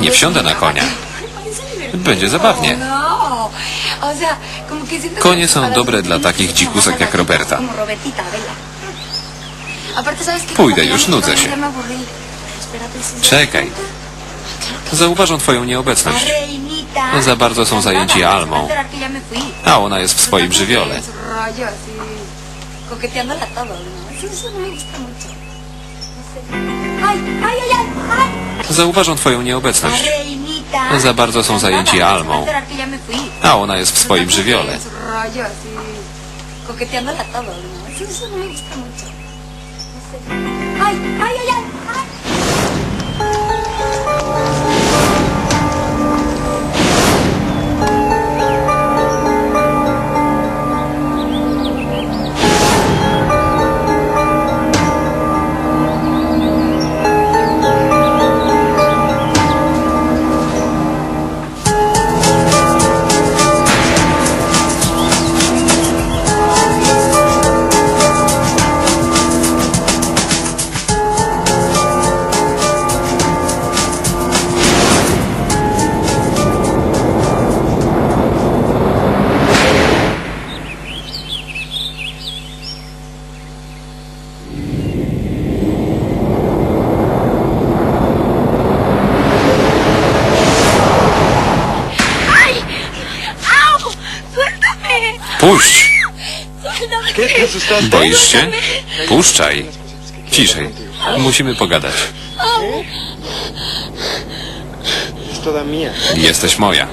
Nie wsiądę na konia. Będzie zabawnie. Konie są dobre dla takich dzikusek jak Roberta. Pójdę, już nudzę się. Czekaj. Zauważą twoją nieobecność. Za bardzo są zajęci Almą. a ona jest w swoim żywiole. ¡Ay, ay, ay, ay! ay! Zauważą twoją nieobecność. Za bardzo są zajęci Almą. A ona jest w swoim żywiole. en su rollo, así, Puść! Boisz się? Puszczaj. Ciszej. Musimy pogadać. Jesteś moja.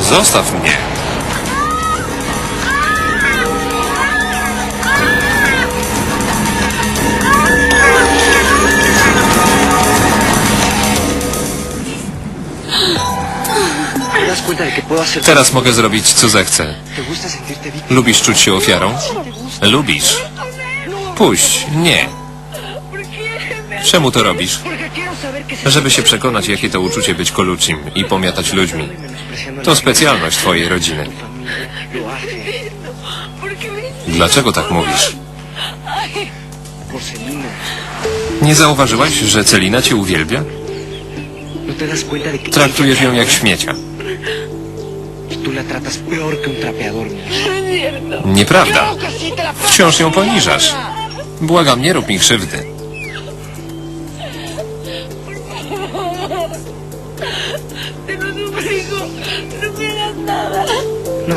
Zostaw mnie. Teraz mogę zrobić, co zechcę. Lubisz czuć się ofiarą? Lubisz. Puść. Nie. Czemu to robisz? Żeby się przekonać, jakie to uczucie być koluczym i pomiatać ludźmi. To specjalność twojej rodziny. Dlaczego tak mówisz? Nie zauważyłaś, że Celina cię uwielbia? ¿No te das cuenta de que Traktujesz ją jak śmiecia. Tú la tratas peor que un trapeador, mía? Nieprawda. Wciąż ją poniżasz. Błagam, nie rób mi krzywdy. No.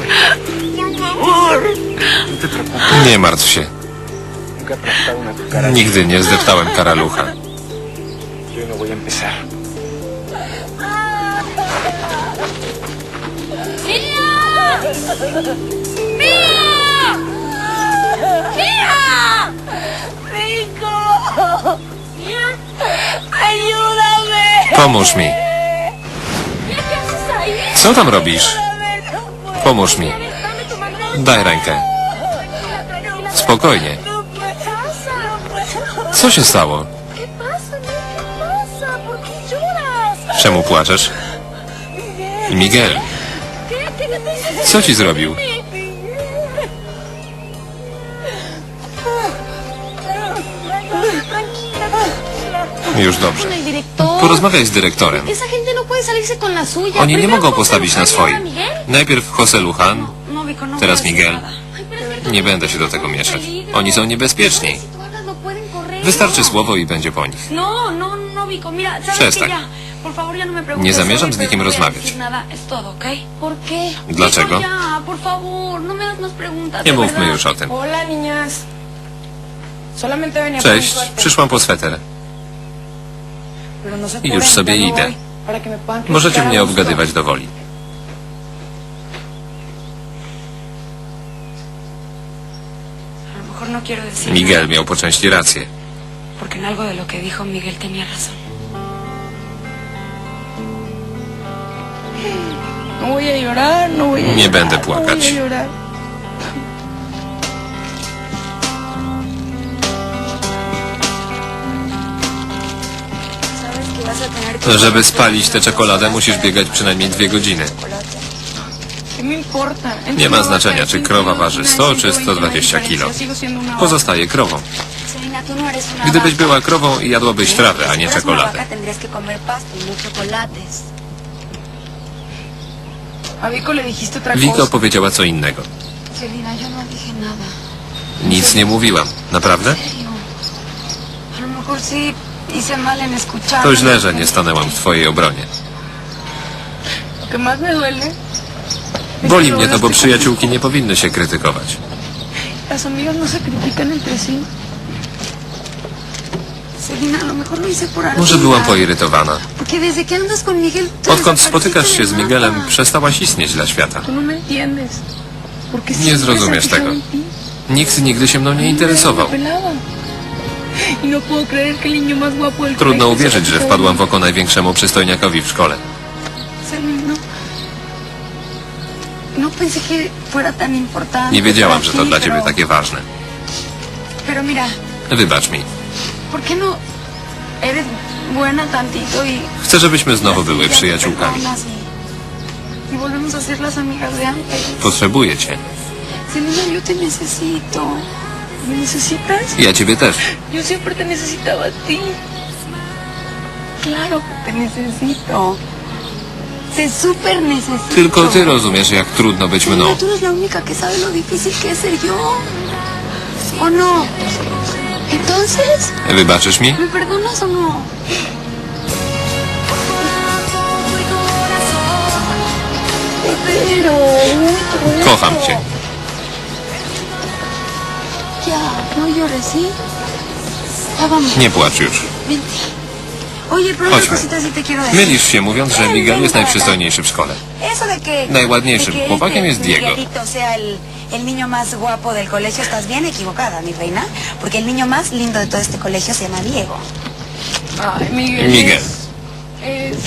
Nie martw się. Nigdy nie zdeptałem karalucha. Yo no voy a empezar. Pomóż mi. Co tam robisz? Pomóż mi. Daj rękę. Spokojnie. Co się stało? Czemu płaczesz? Miguel, co ci zrobił? Już dobrze. Porozmawiaj z dyrektorem. No. Oni nie mogą postawić na swoim. Najpierw José Lujan, No, no teraz Miguel. Nie będę się do tego mieszać. Oni są niebezpieczni. Wystarczy słowo i będzie po nich. No, no, no, Vico, mira, ¿sabes Przestań. No. Nie zamierzam z nikim rozmawiać. Dlaczego? No. Nie mówmy już o tym. Cześć, przyszłam po sweter. pero no I już sobie idę. Możecie mnie obgadywać do woli. Miguel miał po części rację. porque en algo de lo que dijo Miguel tenía razón. Nie llorar, będę no płakać. Żeby spalić tę czekoladę, musisz biegać przynajmniej dwie godziny. En Nie ma znaczenia, czy krowa waży 100 czy 120 kilo. Pozostaje krową. No Gdybyś była krową, jadłabyś trawę, a nie czekoladę. Wiko powiedziała co innego. No. Nic nie mówiłam. Naprawdę? To źle, że nie stanęłam w twojej obronie. Boli mnie to, bo przyjaciółki nie powinny się krytykować. Las amigas no se critican entre sí. Celina, a lo mejor lo hice por algo. Może byłam poirytowana. Odkąd spotykasz się z Miguelem, przestałaś istnieć dla świata. No Nie zrozumiesz tego. Nikt nigdy się mną nie interesował. Y no Trudno uwierzyć, że wpadłam w oko największemu przystojniakowi w szkole. No. Nie wiedziałam, że to dla ciebie takie ważne. Wybacz mi. ¿Por qué no eres buena tantito y... Chcę, żebyśmy znowu były przyjaciółkami. perdonas Y, y volvemos a ser las amigas de antes. Potrzebuję cię. Celina, yo te necesito. ¿Me necesitas? Ja ciebie też. Yo siempre te necesitaba a ti. Claro que te necesito. Te súper necesito. Tylko ty rozumiesz, jak trudno być mną. tú eres la única que sabe lo difícil que es ser yo. ¿O no? Entonces, Wybaczysz mi? ¿me perdonas o no? Pero, Kocham cię. ya, no llores, ¿sí? Ya vamos. Nie płacz już. Vente. Oye, pero una Chodźmy. cosita sí te quiero decir. Mylisz się mówiąc, że Miguel jest najprzystojniejszy w szkole. Eso de que... Najładniejszym de que chłopakiem este jest Diego. Miguelito sea el, el niño más guapo del colegio, estás bien equivocada, mi reina. Porque el niño más lindo de todo este colegio se llama Diego. Ay, Miguel. Miguel. Es...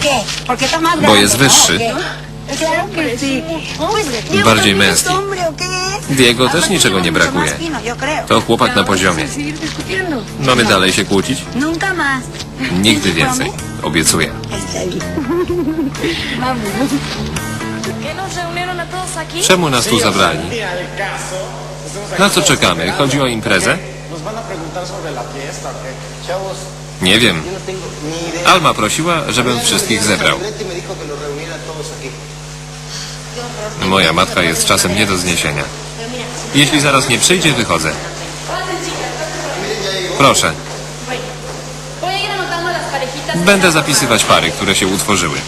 ¿Qué? Porque está más Bo grande, jest ¿no? wyższy. ¿O qué? Claro que sí. Pues, Diego Bardziej también es męski. hombre, ¿o qué? Diego też niczego nie mucho brakuje. más fino, yo creo. To chłopak na poziomie. seguir discutiendo. Mamy dalej się kłócić? Nunca más. Nigdy więcej. Obiecuję. Está bien. ¿Qué Czemu nas tu zabrali? Na co czekamy? Chodzi o imprezę? Nie wiem. Alma prosiła, żebym wszystkich zebrał. Moja matka jest czasem nie do zniesienia. Jeśli zaraz nie przyjdzie, wychodzę. Proszę, będę zapisywać pary, które się utworzyły.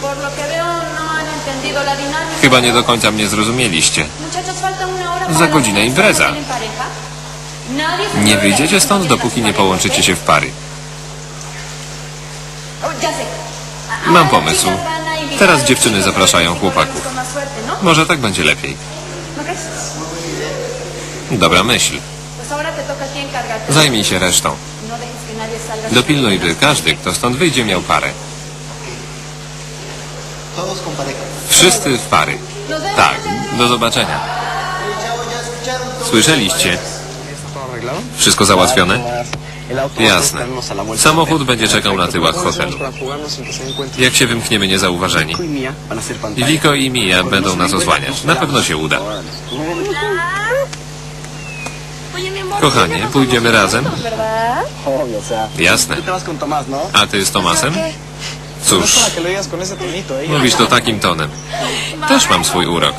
Por lo que veo, no han entendido la dinámica. Chyba nie do końca mnie zrozumieliście. Za godzinę impreza. Nie wyjdziecie stąd, dopóki nie połączycie się w pary. Oh. Mam pomysł. invitar Teraz dziewczyny zapraszają y chłopaków. ¿no? Może tak będzie lepiej. ¿No? Dobra myśl. Zajmij się resztą. No. Dopilnuj, by każdy, kto stąd wyjdzie, miał parę. Wszyscy w pary. Tak, do zobaczenia. Słyszeliście? Wszystko załatwione? Jasne. Samochód będzie czekał na tyłach hotelu. Jak się wymkniemy niezauważeni? Wiko i Mia będą nas osłaniać. Na pewno się uda. Kochanie, ¿ya nos pójdziemy razem? Jasne. A ty z Tomasem? Cóż, tonito, ¿eh? mówisz to takim tonem. Też mam swój urok.